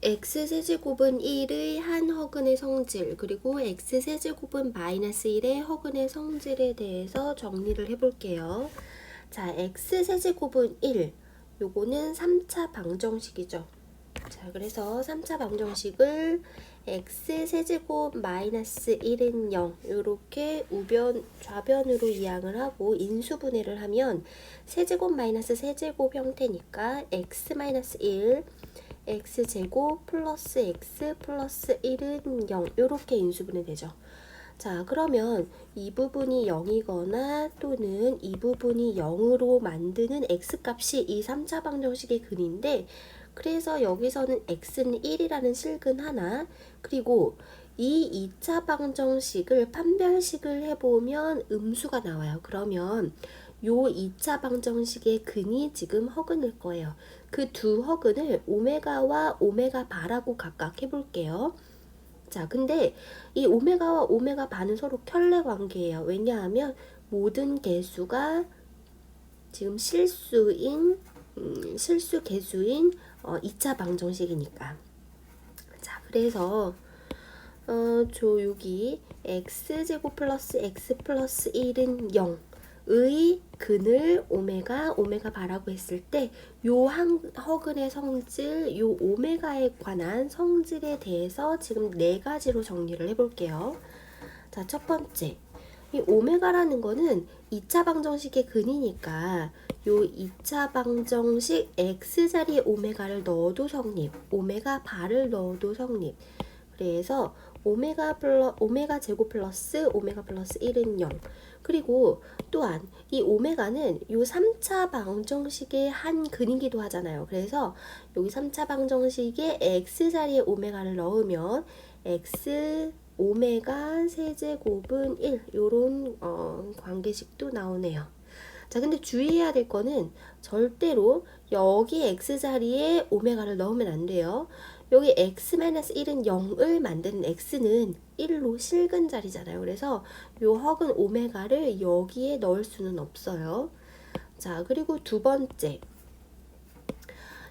x세제곱은 1의 한 허근의 성질 그리고 x세제곱은 마이너스 1의 허근의 성질에 대해서 정리를 해볼게요. 자, x세제곱은 1 요거는 3차 방정식이죠. 자, 그래서 3차 방정식을 x세제곱 마이너스 1은 0 이렇게 우변 좌변으로 이항을 하고 인수분해를 하면 세제곱 마이너스 세제곱 형태니까 x 마이너스 1 x제곱 플러스 x 플러스 1은 0 이렇게 인수분해 되죠. 자 그러면 이 부분이 0이거나 또는 이 부분이 0으로 만드는 x값이 이 3차 방정식의 근인데 그래서 여기서는 x는 1이라는 실근 하나 그리고 이 2차 방정식을 판별식을 해보면 음수가 나와요. 그러면 요 2차 방정식의 근이 지금 허근일 거예요. 그 두 허근을 오메가와 오메가 바라고 각각 해볼게요. 자, 근데 이 오메가와 오메가 바는 서로 켤레 관계예요. 왜냐하면 모든 개수가 지금 실수인 음, 실수 개수인 어, 2차 방정식이니까. 자, 그래서 어, 저 여기 x제곱 플러스 x 플러스 1은 0 의 근을 오메가 오메가 바라고 했을 때요한 허근의 성질 요 오메가에 관한 성질에 대해서 지금 네 가지로 정리를 해볼게요. 자, 첫 번째. 이 오메가라는 거는 2차 방정식의 근이니까 요 2차 방정식 x자리에 오메가를 넣어도 성립, 오메가 바를 넣어도 성립. 그래서 오메가 플러 오메가 제곱 플러스 오메가 플러스 1은 0. 그리고 또한 이 오메가는 요 3차 방정식의 한 근이기도 하잖아요. 그래서 여기 3차 방정식에 x자리에 오메가를 넣으면 x 오메가 세제곱은 1 요런 어, 관계식도 나오네요. 자, 근데 주의해야 될 거는 절대로 여기 x자리에 오메가를 넣으면 안 돼요. 여기 x-1은 0을 만드는 x는 1로 실근 자리잖아요. 그래서 요 허근 오메가를 여기에 넣을 수는 없어요. 자, 그리고 두 번째.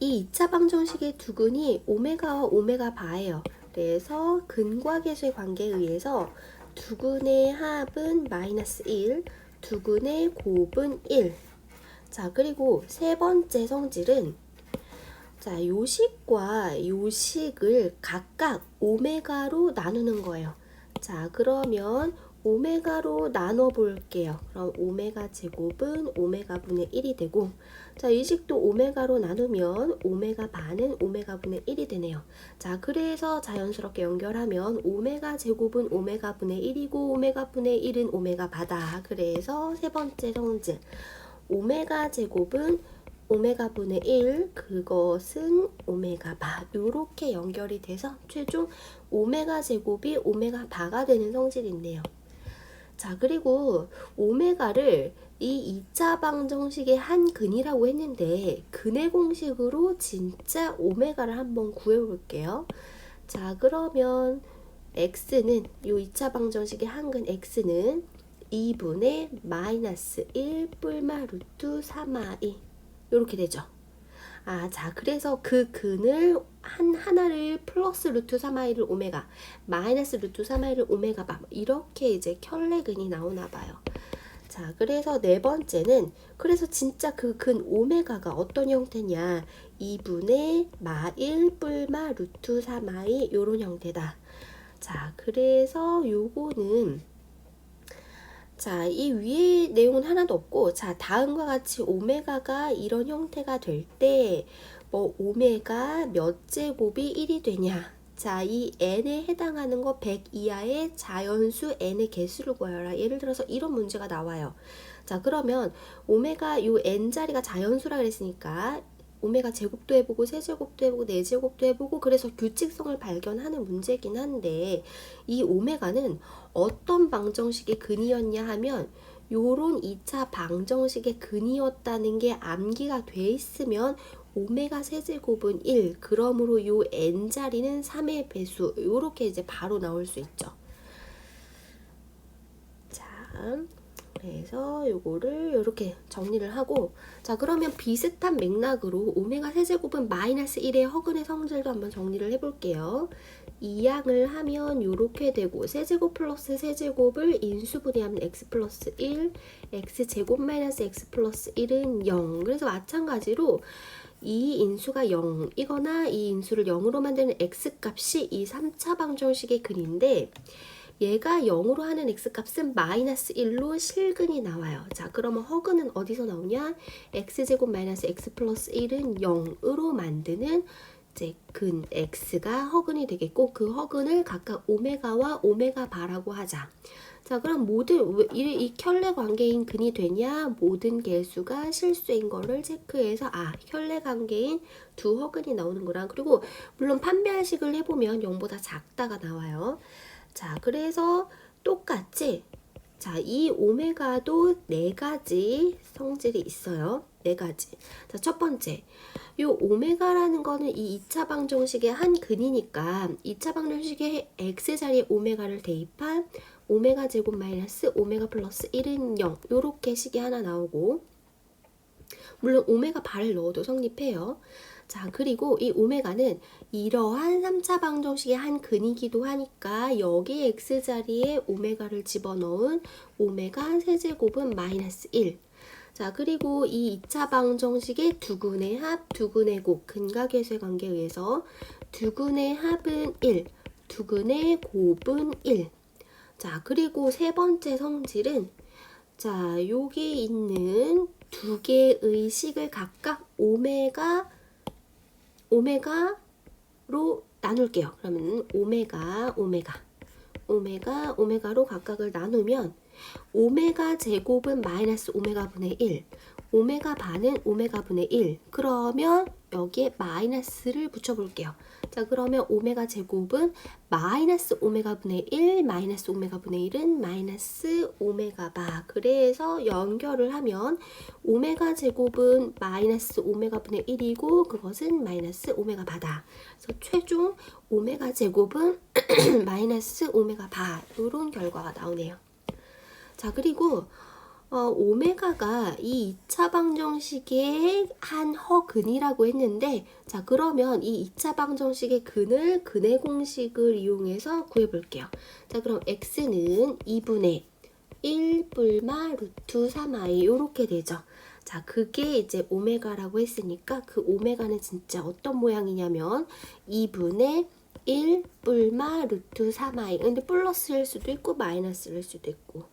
이 2차 방정식의 두 근이 오메가와 오메가 바예요. 그래서 근과 계수의 관계에 의해서 두 근의 합은 마이너스 1, 두 근의 곱은 1. 자, 그리고 세 번째 성질은 자, 요식과 요식을 각각 오메가로 나누는 거예요. 자, 그러면 오메가로 나눠 볼게요. 그럼 오메가 제곱은 오메가 분의 1이 되고 자, 이 식도 오메가로 나누면 오메가 반은 오메가 분의 1이 되네요. 자, 그래서 자연스럽게 연결하면 오메가 제곱은 오메가 분의 1이고 오메가 분의 1은 오메가 바다. 그래서 세 번째 성질 오메가 제곱은 오메가 분의 1 그것은 오메가 바 요렇게 연결이 돼서 최종 오메가 제곱이 오메가 바가 되는 성질이 있네요. 자 그리고 오메가를 이 2차 방정식의 한 근이라고 했는데 근의 공식으로 진짜 오메가를 한번 구해볼게요. 자 그러면 x는 이 2차 방정식의 한 근 x는 2분의 마이너스 1 뿔마 루트 3i 이렇게 되죠. 아, 자, 그래서 그 근을 한 하나를 플러스 루트 3i를 오메가, 마이너스 루트 3i를 오메가 바 이렇게 이제 켤레근이 나오나 봐요. 자, 그래서 네 번째는 그래서 진짜 그 근 오메가가 어떤 형태냐? 2분의 마 1 뿔마 루트 3i 요런 형태다. 자, 그래서 요거는 자, 이 위에 내용은 하나도 없고, 자, 다음과 같이 오메가가 이런 형태가 될 때, 뭐, 오메가 몇 제곱이 1이 되냐. 자, 이 n에 해당하는 거 100 이하의 자연수 n의 개수를 구하라. 예를 들어서 이런 문제가 나와요. 자, 그러면 오메가 요 n 자리가 자연수라 그랬으니까 오메가 제곱도 해보고 세제곱도 해보고 네제곱도 해보고 그래서 규칙성을 발견하는 문제긴 한데 이 오메가는 어떤 방정식의 근이었냐 하면 요런 2차 방정식의 근이었다는 게 암기가 돼 있으면 오메가 세제곱은 1 그러므로 요 n 자리는 3의 배수 요렇게 이제 바로 나올 수 있죠. 자 그래서 요거를 이렇게 정리를 하고 자 그러면 비슷한 맥락으로 오메가 세제곱은 마이너스 1의 허근의 성질도 한번 정리를 해볼게요. 이항을 하면 요렇게 되고 세제곱 플러스 세제곱을 인수분해하면 x 플러스 1 x제곱 마이너스 x 플러스 1은 0 그래서 마찬가지로 이 인수가 0이거나 이 인수를 0으로 만드는 x값이 이 3차 방정식의 근인데 얘가 0으로 하는 x값은 마이너스 1로 실근이 나와요. 자, 그러면 허근은 어디서 나오냐? x제곱 마이너스 x 플러스 1은 0으로 만드는 이제 근 x가 허근이 되겠고 그 허근을 각각 오메가와 오메가 바라고 하자. 자, 그럼 모든 왜 이, 이 켤레 관계인 근이 되냐? 모든 개수가 실수인 거를 체크해서 아, 켤레 관계인 두 허근이 나오는 거랑 그리고 물론 판별식을 해보면 0보다 작다가 나와요. 자, 그래서 똑같이 자, 이 오메가도 네 가지 성질이 있어요. 네 가지. 자, 첫 번째. 요 오메가라는 거는 이 2차 방정식의 한 근이니까 2차 방정식의 x 자리에 오메가를 대입한 오메가 제곱 마이너스 오메가 플러스 1은 0. 요렇게 식이 하나 나오고 물론 오메가 발을 넣어도 성립해요. 자, 그리고 이 오메가는 이러한 3차 방정식의 한 근이기도 하니까 여기 x 자리에 오메가를 집어넣은 오메가 세제곱은 마이너스 1. 자, 그리고 이 2차 방정식의 두근의 합, 두근의 곱, 근각계수의 관계에 의해서 두근의 합은 1, 두근의 곱은 1. 자, 그리고 세 번째 성질은 자, 여기 있는 두 개의 식을 각각 오메가 오메가로 나눌게요. 그러면 오메가 오메가 오메가 오메가로 각각을 나누면 오메가 제곱은 마이너스 오메가 분의 1 오메가 반은 오메가 분의 1 그러면 여기에 마이너스를 붙여볼게요. 자 그러면 오메가 제곱은 마이너스 오메가 분의 1 마이너스 오메가 분의 1은 마이너스 오메가 바. 그래서 연결을 하면 오메가 제곱은 마이너스 오메가 분의 1이고 그것은 마이너스 오메가 바다. 그래서 최종 오메가 제곱은 마이너스 오메가 바. 이런 결과가 나오네요. 자 그리고 어, 오메가가 이 2차 방정식의 한 허근이라고 했는데 자 그러면 이 2차 방정식의 근을 근의 공식을 이용해서 구해볼게요. 자 그럼 x는 2분의 1 뿔마 루트 3i 이렇게 되죠. 자 그게 이제 오메가라고 했으니까 그 오메가는 진짜 어떤 모양이냐면 2분의 1 뿔마 루트 3i 근데 플러스일 수도 있고 마이너스일 수도 있고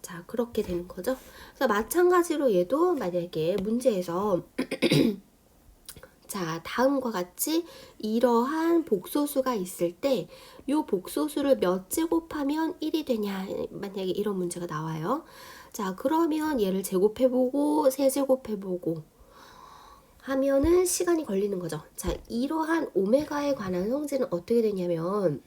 자, 그렇게 되는 거죠. 그래서 마찬가지로 얘도 만약에 문제에서 자, 다음과 같이 이러한 복소수가 있을 때 이 복소수를 몇 제곱하면 1이 되냐 만약에 이런 문제가 나와요. 자, 그러면 얘를 제곱해보고 세제곱해보고 하면은 시간이 걸리는 거죠. 자, 이러한 오메가에 관한 성질은 어떻게 되냐면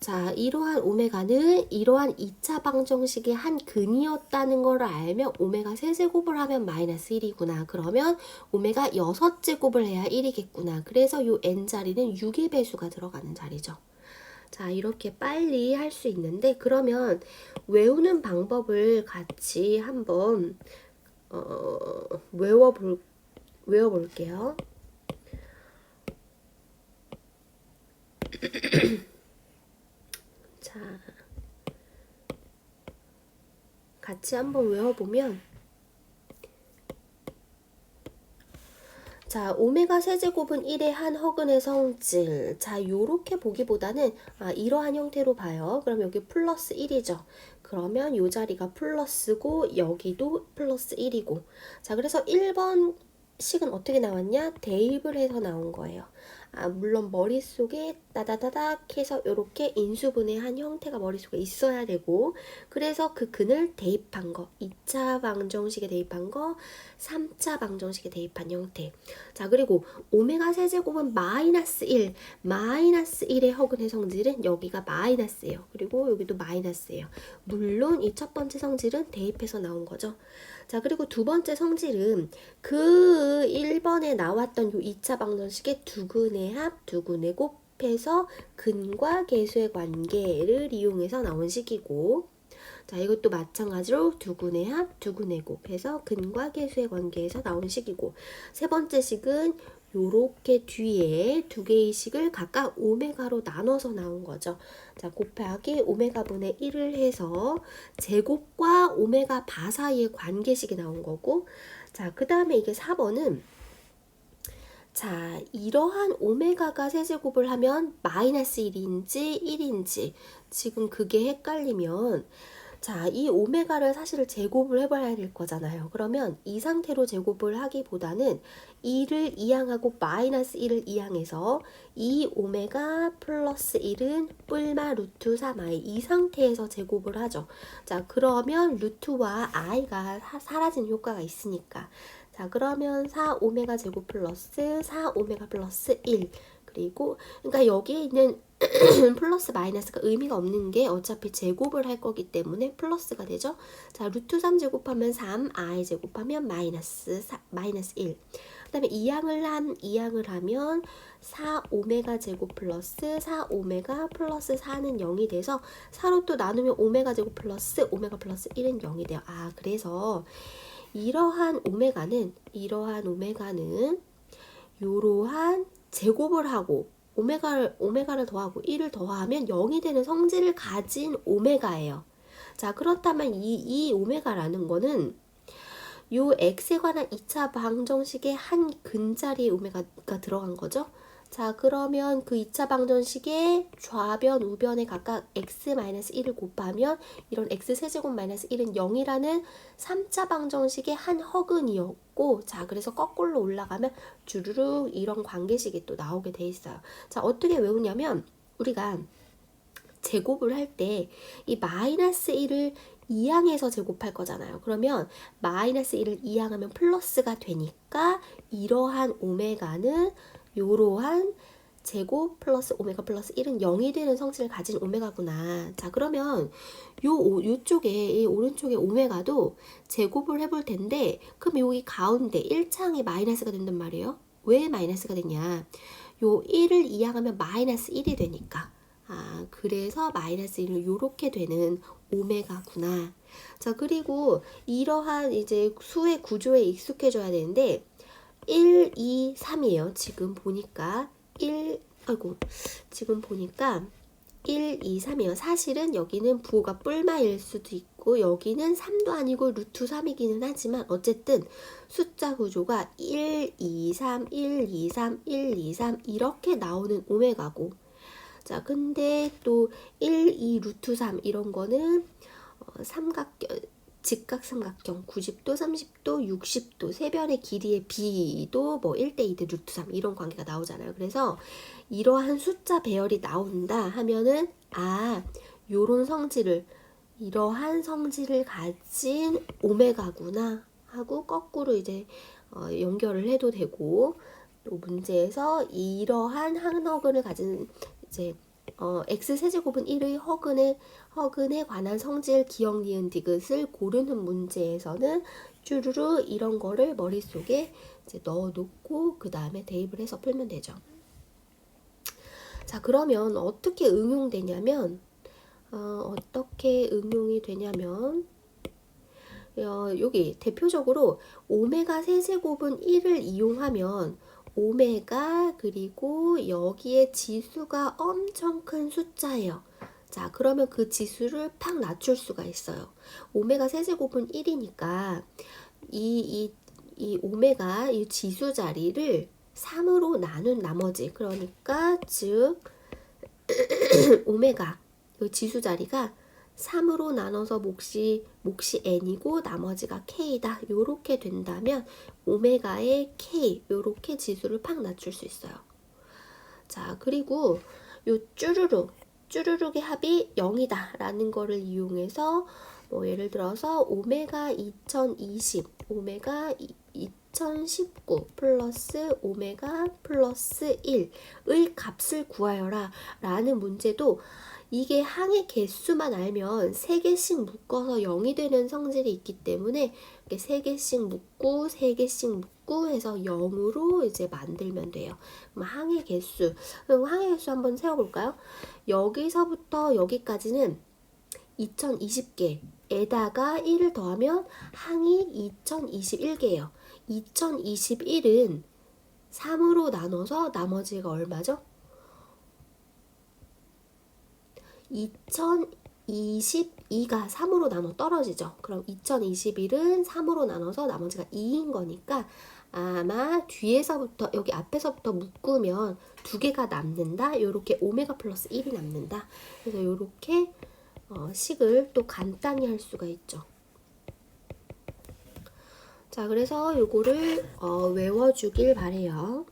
자, 이러한 오메가는 이러한 2차 방정식의 한 근이었다는 걸 알면 오메가 세제곱을 하면 마이너스 1이구나. 그러면 오메가 6제곱을 해야 1이겠구나. 그래서 요 n 자리는 6의 배수가 들어가는 자리죠. 자, 이렇게 빨리 할 수 있는데 그러면 외우는 방법을 같이 한번 어, 외워볼 외워볼게요. 자, 같이 한번 외워보면 자, 오메가 세제곱은 1의 한 허근의 성질. 자, 요렇게 보기보다는 아, 이러한 형태로 봐요. 그럼 여기 플러스 1이죠. 그러면 요 자리가 플러스고 여기도 플러스 1이고. 자, 그래서 1번 식은 어떻게 나왔냐? 대입을 해서 나온 거예요. 아, 물론 머릿속에 따다다닥 해서 이렇게 인수분해 한 형태가 머릿속에 있어야 되고 그래서 그 근을 대입한 거 2차 방정식에 대입한 거 3차 방정식에 대입한 형태. 자 그리고 오메가 세제곱은 마이너스 1 마이너스 1의 허근의 성질은 여기가 마이너스예요. 그리고 여기도 마이너스예요. 물론 이 첫 번째 성질은 대입해서 나온 거죠. 자, 그리고 두 번째 성질은 그 1번에 나왔던 요 2차 방정식의 두 근의 합, 두 근의 곱해서 근과 계수의 관계를 이용해서 나온 식이고 자, 이것도 마찬가지로 두근의 합, 두근의 곱 해서 근과 계수의 관계에서 나온 식이고 세 번째 식은 요렇게 뒤에 두 개의 식을 각각 오메가로 나눠서 나온 거죠. 자, 곱하기 오메가 분의 1을 해서 제곱과 오메가 바 사이의 관계식이 나온 거고 자, 그 다음에 이게 4번은 자, 이러한 오메가가 세제곱을 하면 마이너스 1인지 1인지 지금 그게 헷갈리면 자, 이 오메가를 사실 제곱을 해봐야 될 거잖아요. 그러면 이 상태로 제곱을 하기보다는 2를 이항하고 마이너스 1을 이항해서 이 오메가 플러스 1은 뿔마 루트 3i 이 상태에서 제곱을 하죠. 자, 그러면 루트와 i가 사, 사라지는 효과가 있으니까. 자, 그러면 4 오메가 제곱 플러스 4 오메가 플러스 1 그리고 그러니까 여기에 있는 플러스 마이너스가 의미가 없는 게 어차피 제곱을 할 거기 때문에 플러스가 되죠. 자, 루트 3 제곱하면 3, i 제곱하면 마이너스 4, 마이너스 1. 그다음에 이항을 한 이항을 하면 4 오메가 제곱 플러스 4 오메가 플러스 4는 0이 돼서 4로 또 나누면 오메가 제곱 플러스 오메가 플러스 1은 0이 돼요. 아, 그래서 이러한 오메가는 이러한 오메가는 요러한 제곱을 하고 오메가를 오메가를 더하고 1을 더하면 0이 되는 성질을 가진 오메가예요. 자, 그렇다면 이, 이 오메가라는 거는 요 x에 관한 2차 방정식의 한 근자리에 오메가가 들어간 거죠. 자, 그러면 그 2차 방정식의 좌변, 우변에 각각 x-1을 곱하면 이런 x세제곱 마이너스 1은 0이라는 3차 방정식의 한 허근이었고 자, 그래서 거꾸로 올라가면 주르륵 이런 관계식이 또 나오게 돼 있어요. 자, 어떻게 외우냐면 우리가 제곱을 할 때 이 마이너스 1을 이항해서 제곱할 거잖아요. 그러면 마이너스 1을 이항하면 플러스가 되니까 이러한 오메가는 요러한 제곱 플러스 오메가 플러스 1은 0이 되는 성질을 가진 오메가구나. 자, 그러면 요, 요쪽에, 이 오른쪽에 오메가도 제곱을 해볼 텐데, 그럼 여기 가운데 1창이 마이너스가 된단 말이에요. 왜 마이너스가 되냐? 요 1을 이항하면 마이너스 1이 되니까. 아, 그래서 마이너스 1을 요렇게 되는 오메가구나. 자, 그리고 이러한 이제 수의 구조에 익숙해져야 되는데, 1, 2, 3이에요. 지금 보니까 1, 아이고, 지금 보니까 1, 2, 3이에요. 사실은 여기는 부호가 뿔마일 수도 있고 여기는 3도 아니고 루트 3이기는 하지만 어쨌든 숫자 구조가 1, 2, 3, 1, 2, 3, 1, 2, 3 이렇게 나오는 오메가고 자, 근데 또 1, 2, 루트 3 이런 거는 어, 삼각형 직각삼각형 90도, 30도, 60도 세 변의 길이의 비도 뭐 1대 2대 루트 3 이런 관계가 나오잖아요. 그래서 이러한 숫자 배열이 나온다 하면은 아 요런 성질을 이러한 성질을 가진 오메가구나 하고 거꾸로 이제 어, 연결을 해도 되고 또 문제에서 이러한 항너근을 가진 이제 어, x 세제곱은 1의 허근에 허근에 관한 성질 기억 니은 디귿을 고르는 문제에서는 쭈루루 이런 거를 머릿속에 이제 넣어 놓고 그 다음에 대입을 해서 풀면 되죠. 자, 그러면 어떻게 응용되냐면 어, 어떻게 응용이 되냐면 어, 여기 대표적으로 오메가 세제곱은 1을 이용하면 오메가 그리고 여기에 지수가 엄청 큰 숫자예요. 자, 그러면 그 지수를 팍 낮출 수가 있어요. 오메가 세제곱은 1이니까 이, 이, 이 오메가 이 지수 자리를 3으로 나눈 나머지 그러니까 즉 오메가 이 지수 자리가 3으로 나눠서 몫이 몫이 n이고 나머지가 k다. 요렇게 된다면 오메가의 k 요렇게 지수를 팍 낮출 수 있어요. 자, 그리고 요 쭈루룩 쭈루룩의 합이 0이다 라는 거를 이용해서 뭐 예를 들어서 오메가 2020 오메가 2019 플러스 오메가 플러스 1의 값을 구하여라 라는 문제도 이게 항의 개수만 알면 3개씩 묶어서 0이 되는 성질이 있기 때문에 이렇게 3개씩 묶고 3개씩 묶고 해서 0으로 이제 만들면 돼요. 그럼 항의 개수. 그럼 항의 개수 한번 세워볼까요? 여기서부터 여기까지는 2020개 에다가 1을 더하면 항이 2021개예요. 2021은 3으로 나눠서 나머지가 얼마죠? 2022가 3으로 나눠 떨어지죠. 그럼 2021은 3으로 나눠서 나머지가 2인 거니까 아마 뒤에서부터 여기 앞에서부터 묶으면 두 개가 남는다. 요렇게 오메가 플러스 1이 남는다. 그래서 요렇게 어, 식을 또 간단히 할 수가 있죠. 자, 그래서 요거를 어, 외워주길 바래요.